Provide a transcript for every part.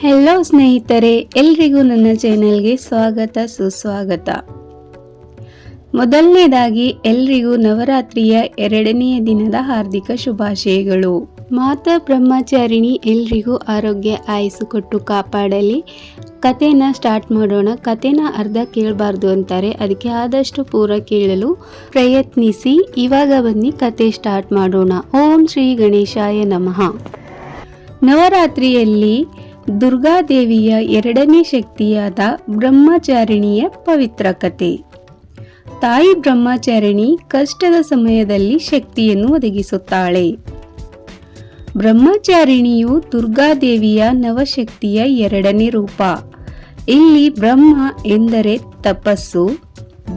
Hello ಸ್ನೇಹಿತರೆ. ಎಲ್ರಿಗೂ ನನ್ನ ಚಾನೆಲ್ಗೆ ಸ್ವಾಗತ, ಸುಸ್ವಾಗತ. ಮೊದಲನೇದಾಗಿ, ಎಲ್ರಿಗೂ ನವರಾತ್ರಿಯ ಎರಡನೆಯ ದಿನದ ಹಾರ್ದಿಕ ಶುಭಾಶಯಗಳು. ಮಾತಾ ಬ್ರಹ್ಮಚಾರಿಣಿ ಎಲ್ರಿಗೂ ಆರೋಗ್ಯ ಆಯಸ್ಸು ಕೊಟ್ಟು ಕಾಪಾಡಲಿ. ಕಥೆನ ಸ್ಟಾರ್ಟ್ ಮಾಡೋಣ. ಕಥೆನ ಅರ್ಧ ಕೇಳಬಾರ್ದು ಅಂತಾರೆ. ಅದಕ್ಕೆ ಆದಷ್ಟು ಪೂರ ಕೇಳಲು ಪ್ರಯತ್ನಿಸಿ. ಇವಾಗ ಬನ್ನಿ ಕತೆ ಸ್ಟಾರ್ಟ್ ಮಾಡೋಣ. ಓಂ ಶ್ರೀ ಗಣೇಶಾಯ ನಮಃ. ನವರಾತ್ರಿಯಲ್ಲಿ ದುರ್ಗಾದೇವಿಯ ಎರಡನೇ ಶಕ್ತಿಯಾದ ಬ್ರಹ್ಮಚಾರಿಣಿಯ ಪವಿತ್ರ ಕತೆ. ತಾಯಿ ಬ್ರಹ್ಮಚಾರಿಣಿ ಕಷ್ಟದ ಸಮಯದಲ್ಲಿ ಶಕ್ತಿಯನ್ನು ಒದಗಿಸುತ್ತಾಳೆ. ಬ್ರಹ್ಮಚಾರಿಣಿಯು ದುರ್ಗಾದೇವಿಯ ನವಶಕ್ತಿಯ ಎರಡನೇ ರೂಪ. ಇಲ್ಲಿ ಬ್ರಹ್ಮ ಎಂದರೆ ತಪಸ್ಸು.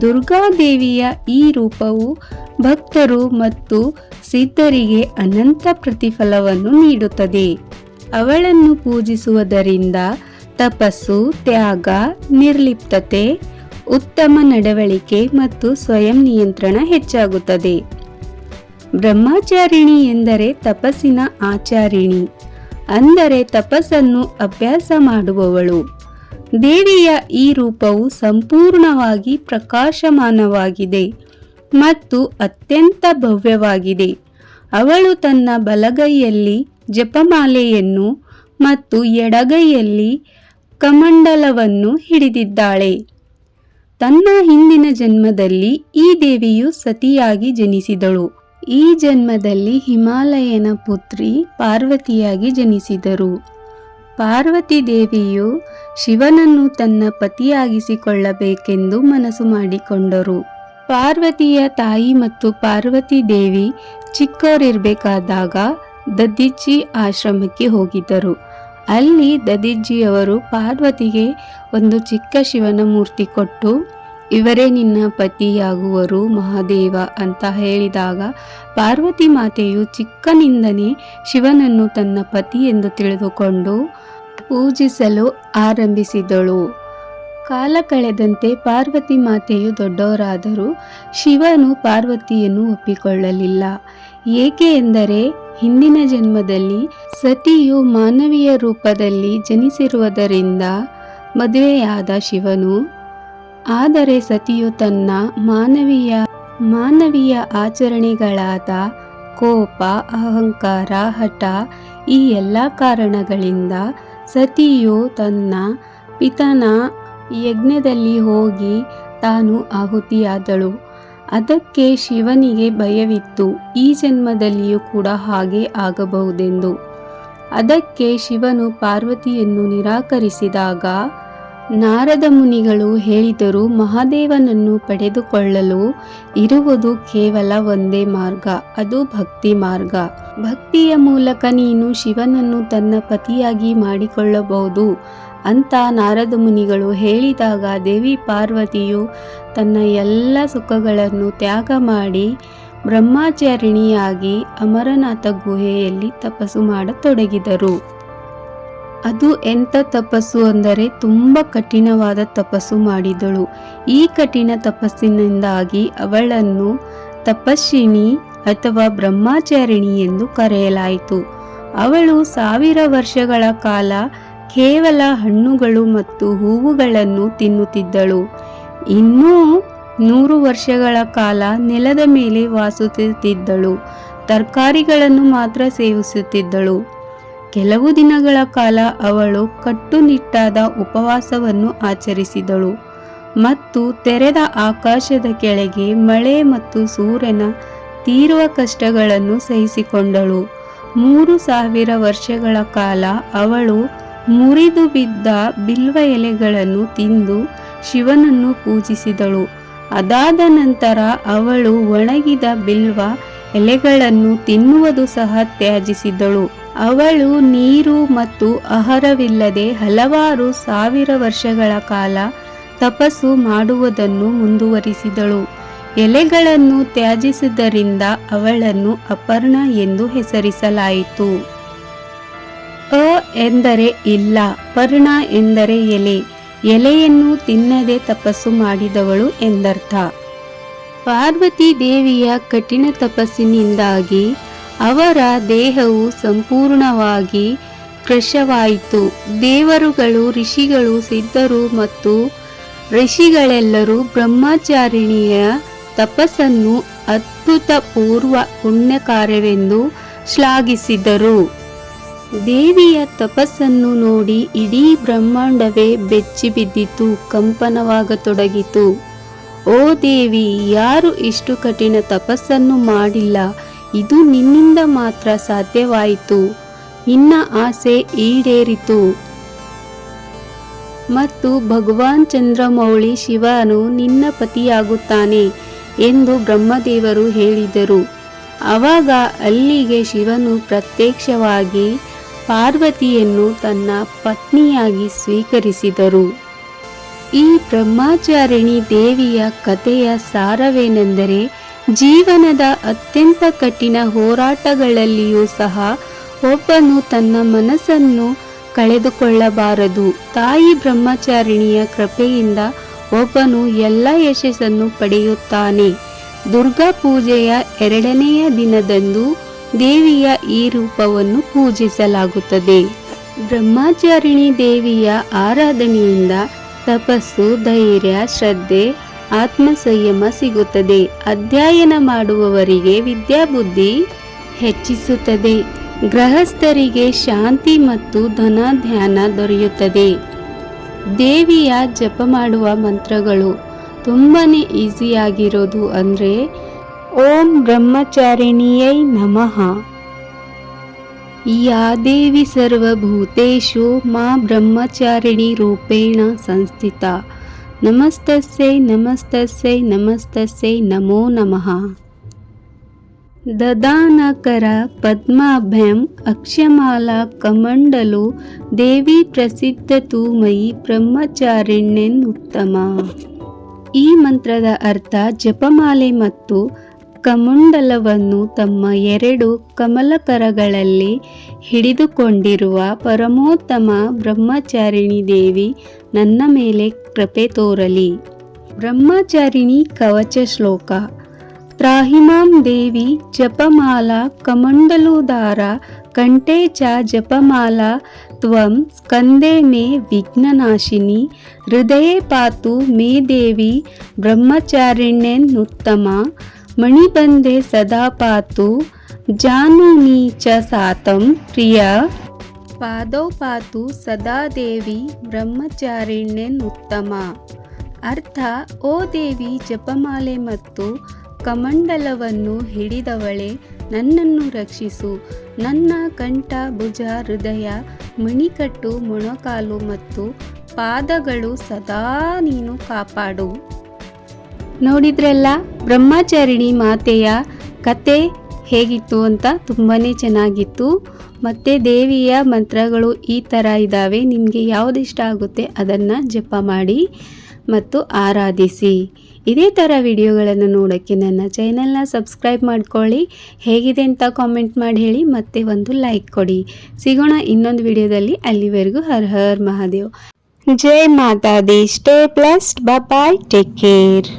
ದುರ್ಗಾದೇವಿಯ ಈ ರೂಪವು ಭಕ್ತರು ಮತ್ತು ಸಿದ್ಧರಿಗೆ ಅನಂತ ಪ್ರತಿಫಲವನ್ನು ನೀಡುತ್ತದೆ. ಅವಳನ್ನು ಪೂಜಿಸುವುದರಿಂದ ತಪಸ್ಸು, ತ್ಯಾಗ, ನಿರ್ಲಿಪ್ತತೆ, ಉತ್ತಮ ನಡವಳಿಕೆ ಮತ್ತು ಸ್ವಯಂ ನಿಯಂತ್ರಣ ಹೆಚ್ಚಾಗುತ್ತದೆ. ಬ್ರಹ್ಮಚಾರಿಣಿ ಎಂದರೆ ತಪಸ್ಸಿನ ಆಚಾರಿಣಿ. ಅಂದರೆ ತಪಸ್ಸನ್ನು ಅಭ್ಯಾಸ ಮಾಡುವವಳು. ದೇವಿಯ ಈ ರೂಪವು ಸಂಪೂರ್ಣವಾಗಿ ಪ್ರಕಾಶಮಾನವಾಗಿದೆ ಮತ್ತು ಅತ್ಯಂತ ಭವ್ಯವಾಗಿದೆ. ಅವಳು ತನ್ನ ಬಲಗೈಯಲ್ಲಿ ಜಪಮಾಲೆಯನ್ನು ಮತ್ತು ಎಡಗೈಯಲ್ಲಿ ಕಮಂಡಲವನ್ನು ಹಿಡಿದಿದ್ದಾಳೆ. ತನ್ನ ಹಿಂದಿನ ಜನ್ಮದಲ್ಲಿ ಈ ದೇವಿಯು ಸತಿಯಾಗಿ ಜನಿಸಿದಳು. ಈ ಜನ್ಮದಲ್ಲಿ ಹಿಮಾಲಯನ ಪುತ್ರಿ ಪಾರ್ವತಿಯಾಗಿ ಜನಿಸಿದರು. ಪಾರ್ವತಿ ದೇವಿಯು ಶಿವನನ್ನು ತನ್ನ ಪತಿಯಾಗಿಸಿಕೊಳ್ಳಬೇಕೆಂದು ಮನಸ್ಸು ಮಾಡಿಕೊಂಡರು. ಪಾರ್ವತಿಯ ತಾಯಿ ಮತ್ತು ಪಾರ್ವತಿ ದೇವಿ ಚಿಕ್ಕವರಿರಬೇಕಾದಾಗ ದದಿಜ್ಜಿ ಆಶ್ರಮಕ್ಕೆ ಹೋಗಿದ್ದರು. ಅಲ್ಲಿ ದದಿಜ್ಜಿಯವರು ಪಾರ್ವತಿಗೆ ಒಂದು ಚಿಕ್ಕ ಶಿವನ ಮೂರ್ತಿ ಕೊಟ್ಟು, ಇವರೇ ನಿನ್ನ ಪತಿಯಾಗುವರು ಮಹಾದೇವ ಅಂತ ಹೇಳಿದಾಗ ಪಾರ್ವತಿ ಮಾತೆಯು ಚಿಕ್ಕನಿಂದನೇ ಶಿವನನ್ನು ತನ್ನ ಪತಿ ಎಂದು ತಿಳಿದುಕೊಂಡು ಪೂಜಿಸಲು ಆರಂಭಿಸಿದಳು. ಕಾಲ ಕಳೆದಂತೆ ಪಾರ್ವತಿ ಮಾತೆಯು ದೊಡ್ಡವರಾದರೂ ಶಿವನು ಪಾರ್ವತಿಯನ್ನು ಒಪ್ಪಿಕೊಳ್ಳಲಿಲ್ಲ. ಏಕೆ ಎಂದರೆ ಹಿಂದಿನ ಜನ್ಮದಲ್ಲಿ ಸತಿಯು ಮಾನವೀಯ ರೂಪದಲ್ಲಿ ಜನಿಸಿರುವುದರಿಂದ ಮದುವೆಯಾದ ಶಿವನು. ಆದರೆ ಸತಿಯು ತನ್ನ ಮಾನವೀಯ ಮಾನವೀಯ ಆಚರಣೆಗಳಾದ ಕೋಪ, ಅಹಂಕಾರ, ಹಠ ಈ ಎಲ್ಲ ಕಾರಣಗಳಿಂದ ಸತಿಯು ತನ್ನ ಪಿತನ ಯಜ್ಞದಲ್ಲಿ ಹೋಗಿ ತಾನು ಆಹುತಿಯಾದಳು. ಅದಕ್ಕೆ ಶಿವನಿಗೆ ಭಯವಿತ್ತು. ಈ ಜನ್ಮದಲ್ಲಿಯೂ ಕೂಡ ಹಾಗೆ ಆಗಬಹುದೆಂದು. ಅದಕ್ಕೆ ಶಿವನು ಪಾರ್ವತಿಯನ್ನು ನಿರಾಕರಿಸಿದಾಗ ನಾರದ ಮುನಿಗಳು ಹೇಳಿದರು, ಮಹಾದೇವನನ್ನು ಪಡೆದುಕೊಳ್ಳಲು ಇರುವುದು ಕೇವಲ ಒಂದೇ ಮಾರ್ಗ, ಅದು ಭಕ್ತಿ ಮಾರ್ಗ. ಭಕ್ತಿಯ ಮೂಲಕ ನೀನು ಶಿವನನ್ನು ತನ್ನ ಪತಿಯಾಗಿ ಮಾಡಿಕೊಳ್ಳಬಹುದು ಅಂತ ನಾರದ ಮುನಿಗಳು ಹೇಳಿದಾಗ ದೇವಿ ಪಾರ್ವತಿಯು ತನ್ನ ಎಲ್ಲ ಸುಖಗಳನ್ನು ತ್ಯಾಗ ಮಾಡಿ ಬ್ರಹ್ಮಚಾರಿಣಿಯಾಗಿ ಅಮರನಾಥ ಗುಹೆಯಲ್ಲಿ ತಪಸ್ಸು ಮಾಡತೊಡಗಿದರು. ಅದು ಎಂಥ ತಪಸ್ಸು ಅಂದರೆ ತುಂಬ ಕಠಿಣವಾದ ತಪಸ್ಸು ಮಾಡಿದಳು. ಈ ಕಠಿಣ ತಪಸ್ಸಿನಿಂದಾಗಿ ಅವಳನ್ನು ತಪಸ್ವಿನಿ ಅಥವಾ ಬ್ರಹ್ಮಚಾರಿಣಿ ಎಂದು ಕರೆಯಲಾಯಿತು. ಅವಳು ಸಾವಿರ ವರ್ಷಗಳ ಕಾಲ ಕೇವಲ ಹಣ್ಣುಗಳು ಮತ್ತು ಹೂವುಗಳನ್ನು ತಿನ್ನುತ್ತಿದ್ದಳು. ಇನ್ನೂ ನೂರು ವರ್ಷಗಳ ಕಾಲ ನೆಲದ ಮೇಲೆ ವಾಸಿಸುತ್ತಿದ್ದಳು ತರಕಾರಿಗಳನ್ನು ಮಾತ್ರ ಸೇವಿಸುತ್ತಿದ್ದಳು. ಕೆಲವು ದಿನಗಳ ಕಾಲ ಅವಳು ಕಟ್ಟುನಿಟ್ಟಾದ ಉಪವಾಸವನ್ನು ಆಚರಿಸಿದಳು ಮತ್ತು ತೆರೆದ ಆಕಾಶದ ಕೆಳಗೆ ಮಳೆ ಮತ್ತು ಸೂರ್ಯನ ತೀರುವ ಕಷ್ಟಗಳನ್ನು ಸಹಿಸಿಕೊಂಡಳು. ಮೂರು ಸಾವಿರ ವರ್ಷಗಳ ಕಾಲ ಅವಳು ಮುರಿದು ಬಿದ್ದ ಬಿಲ್ವ ಎಲೆಗಳನ್ನು ತಿಂದು ಶಿವನನ್ನು ಪೂಜಿಸಿದಳು. ಅದಾದ ನಂತರ ಅವಳು ಒಣಗಿದ ಬಿಲ್ವ ಎಲೆಗಳನ್ನು ತಿನ್ನುವುದು ಸಹ ತ್ಯಾಜಿಸಿದಳು. ಅವಳು ನೀರು ಮತ್ತು ಆಹಾರವಿಲ್ಲದೆ ಹಲವಾರು ಸಾವಿರ ವರ್ಷಗಳ ಕಾಲ ತಪಸ್ಸು ಮಾಡುವುದನ್ನು ಮುಂದುವರಿಸಿದಳು. ಎಲೆಗಳನ್ನು ತ್ಯಾಜಿಸಿದ್ದರಿಂದ ಅವಳನ್ನು ಅಪರ್ಣ ಎಂದು ಹೆಸರಿಸಲಾಯಿತು. ಅ ಎಂದರೆ ಇಲ್ಲ, ಪರ್ಣ ಎಂದರೆ ಎಲೆ, ಎಲೆಯನ್ನು ತಿನ್ನದೆ ತಪಸ್ಸು ಮಾಡಿದವಳು ಎಂದರ್ಥ. ಪಾರ್ವತಿ ದೇವಿಯ ಕಠಿಣ ತಪಸ್ಸಿನಿಂದಾಗಿ ಅವರ ದೇಹವು ಸಂಪೂರ್ಣವಾಗಿ ಕೃಶವಾಯಿತು ದೇವರುಗಳು, ಋಷಿಗಳು, ಸಿದ್ಧರು ಮತ್ತು ಋಷಿಗಳೆಲ್ಲರೂ ಬ್ರಹ್ಮಚಾರಿಣಿಯ ತಪಸ್ಸನ್ನು ಅದ್ಭುತಪೂರ್ವ ಪುಣ್ಯ ಕಾರ್ಯವೆಂದು ಶ್ಲಾಘಿಸಿದರು. ದೇವಿಯ ತಪಸ್ಸನ್ನು ನೋಡಿ ಇಡೀ ಬ್ರಹ್ಮಾಂಡವೇ ಬೆಚ್ಚಿಬಿದ್ದಿತು, ಕಂಪನವಾಗತೊಡಗಿತು. ಓ ದೇವಿ, ಯಾರು ಇಷ್ಟು ಕಠಿಣ ತಪಸ್ಸನ್ನು ಮಾಡಿಲ್ಲ? ಇದು ನಿನ್ನಿಂದ ಮಾತ್ರ ಸಾಧ್ಯವಾಯಿತು. ನಿನ್ನ ಆಸೆ ಈಡೇರಿತು. ಮತ್ತು ಭಗವಾನ್ ಚಂದ್ರಮೌಳಿ ಶಿವನು ನಿನ್ನ ಪತಿಯಾಗುತ್ತಾನೆ ಎಂದು ಬ್ರಹ್ಮದೇವರು ಹೇಳಿದರು. ಆವಾಗ ಅಲ್ಲಿಗೆ ಶಿವನು ಪ್ರತ್ಯಕ್ಷವಾಗಿ ಪಾರ್ವತಿಯನ್ನು ತನ್ನ ಪತ್ನಿಯಾಗಿ ಸ್ವೀಕರಿಸಿದರು. ಈ ಬ್ರಹ್ಮಚಾರಿಣಿ ದೇವಿಯ ಕಥೆಯ ಸಾರವೇನೆಂದರೆ ಜೀವನದ ಅತ್ಯಂತ ಕಠಿಣ ಹೋರಾಟಗಳಲ್ಲಿಯೂ ಸಹ ಒಬ್ಬನು ತನ್ನ ಮನಸ್ಸನ್ನು ಕಳೆದುಕೊಳ್ಳಬಾರದು. ತಾಯಿ ಬ್ರಹ್ಮಚಾರಿಣಿಯ ಕೃಪೆಯಿಂದ ಒಬ್ಬನು ಎಲ್ಲ ಯಶಸ್ಸನ್ನು ಪಡೆಯುತ್ತಾನೆ. ದುರ್ಗಾ ಪೂಜೆಯ ಎರಡನೆಯ ದಿನದಂದು ದೇವಿಯ ಈ ರೂಪವನ್ನು ಪೂಜಿಸಲಾಗುತ್ತದೆ. ಬ್ರಹ್ಮಚಾರಿಣಿ ದೇವಿಯ ಆರಾಧನೆಯಿಂದ ತಪಸ್ಸು, ಧೈರ್ಯ, ಶ್ರದ್ಧೆ ಆತ್ಮ ಸಂಯಮ ಸಿಗುತ್ತದೆ. ಅಧ್ಯಯನ ಮಾಡುವವರಿಗೆ ವಿದ್ಯಾಬುದ್ಧಿ ಹೆಚ್ಚಿಸುತ್ತದೆ. ಗೃಹಸ್ಥರಿಗೆ ಶಾಂತಿ ಮತ್ತು ಧನ ಧ್ಯಾನ ದೊರೆಯುತ್ತದೆ. ದೇವಿಯ ಜಪ ಮಾಡುವ ಮಂತ್ರಗಳು ತುಂಬಾ ಈಸಿಯಾಗಿರೋದು ಅಂದರೆ, ಓಂ ಬ್ರಹ್ಮಚಾರಿಣಿಯೈ ನಮಃ. ಯಾ ದೇವಿ ಸರ್ವಭೂತೇಶು ಮಾ ಬ್ರಹ್ಮಚಾರಿಣಿ ರೂಪೇಣ ಸಂಸ್ಥಿತ. ನಮಸ್ತಸ್ಯೈ ನಮಸ್ತಸ್ಯೈ ನಮಸ್ತಸ್ಯೈ ನಮೋ ನಮಃ. ದದಾನಕರ ಪದ್ಮಾಭ್ಯಂ ಅಕ್ಷಮಾಲಾ ಕಮಂಡಲು ದೇವಿ ಪ್ರಸಿದ್ಧ ತೂಮಯಿ ಮಯಿ ಉತ್ತಮ. ಈ ಮಂತ್ರದ ಅರ್ಥ ಜಪಮಾಲೆ ಮತ್ತು ಕಮಂಡಲವನ್ನು ತಮ್ಮ ಎರಡು ಕಮಲಕರಗಳಲ್ಲಿ ಹಿಡಿದುಕೊಂಡಿರುವ ಪರಮೋತ್ತಮ ಬ್ರಹ್ಮಚಾರಿಣಿ ದೇವಿ ನನ್ನ ಮೇಲೆ ಕೃಪೆ ತೋರಲಿ. ಬ್ರಹ್ಮಚಾರಿಣಿ ಕವಚ ಶ್ಲೋಕ. ತ್ರಾಹಿಮಾಂ ದೇವಿ ಜಪಮಾಲ ಕಮಂಡಲೋದಾರ ಕಂಠೆ ಚ ಜಪಮಾಲಾ ತ್ವಂ ಸ್ಕಂದೆ ಮೇ ವಿಘ್ನನಾಶಿನಿ ಹೃದಯೇ ಪಾತು ಮೇ ದೇವಿ ಬ್ರಹ್ಮಚಾರಿಣ್ಯನ್ನುತ್ತಮ ಮಣಿಬಂಧೆ ಸದಾ ಪಾತು ಜಾನೂನಿ ಚ ಸಾತಂ ಪ್ರಿಯ ಪಾದೌ ಪಾತು ಸದಾ ದೇವಿ ಬ್ರಹ್ಮಚಾರಿಣ್ಯನುತ್ತಮ ಅರ್ಥ, ಓ ದೇವಿ ಜಪಮಾಲೆ ಮತ್ತು ಕಮಂಡಲವನ್ನು ಹಿಡಿದವಳೆ, ನನ್ನನ್ನು ರಕ್ಷಿಸು. ನನ್ನ ಕಂಠ, ಭುಜ, ಹೃದಯ, ಮಣಿಕಟ್ಟು, ಮೊಣಕಾಲು ಮತ್ತು ಪಾದಗಳು ಸದಾ ನೀನು ಕಾಪಾಡು. ನೋಡಿದ್ರಲ್ಲ, ಬ್ರಹ್ಮಚಾರಿಣಿ ಮಾತೆಯ ಕತೆ ಹೇಗಿತ್ತು ಅಂತ ತುಂಬಾ ಚೆನ್ನಾಗಿತ್ತು. ಮತ್ತು ದೇವಿಯ ಮಂತ್ರಗಳು ಈ ಥರ ಇದ್ದಾವೆ ನಿಮಗೆ ಯಾವುದಿಷ್ಟ ಆಗುತ್ತೆ ಅದನ್ನು ಜಪ ಮಾಡಿ ಮತ್ತು ಆರಾಧಿಸಿ. ಇದೇ ಥರ ವಿಡಿಯೋಗಳನ್ನು ನೋಡೋಕ್ಕೆ ನನ್ನ ಚಾನಲ್ನ ಸಬ್ಸ್ಕ್ರೈಬ್ ಮಾಡ್ಕೊಳ್ಳಿ. ಹೇಗಿದೆ ಅಂತ ಕಾಮೆಂಟ್ ಮಾಡಿ ಹೇಳಿ ಮತ್ತೆ ಒಂದು ಲೈಕ್ ಕೊಡಿ. ಸಿಗೋಣ ಇನ್ನೊಂದು ವಿಡಿಯೋದಲ್ಲಿ. ಅಲ್ಲಿವರೆಗೂ Har Har Mahadev. Jai Mata Di stay plus bye take care